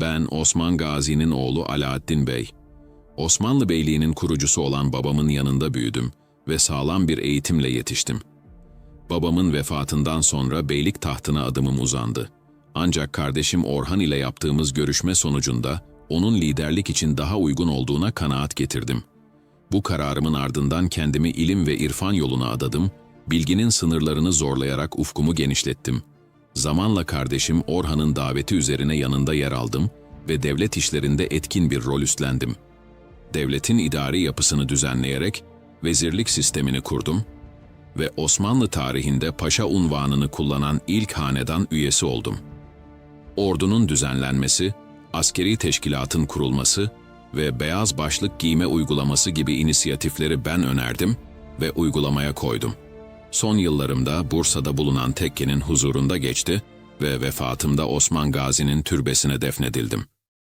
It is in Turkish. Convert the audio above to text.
Ben Osman Gazi'nin oğlu Alaaddin Bey. Osmanlı Beyliği'nin kurucusu olan babamın yanında büyüdüm ve sağlam bir eğitimle yetiştim. Babamın vefatından sonra beylik tahtına adımım uzandı. Ancak kardeşim Orhan ile yaptığımız görüşme sonucunda onun liderlik için daha uygun olduğuna kanaat getirdim. Bu kararımın ardından kendimi ilim ve irfan yoluna adadım, bilginin sınırlarını zorlayarak ufkumu genişlettim. Zamanla kardeşim Orhan'ın daveti üzerine yanında yer aldım ve devlet işlerinde etkin bir rol üstlendim. Devletin idari yapısını düzenleyerek vezirlik sistemini kurdum ve Osmanlı tarihinde paşa unvanını kullanan ilk hanedan üyesi oldum. Ordunun düzenlenmesi, askeri teşkilatın kurulması ve beyaz başlık giyme uygulaması gibi inisiyatifleri ben önerdim ve uygulamaya koydum. Son yıllarımda Bursa'da bulunan tekkenin huzurunda geçti ve vefatımda Osman Gazi'nin türbesine defnedildim.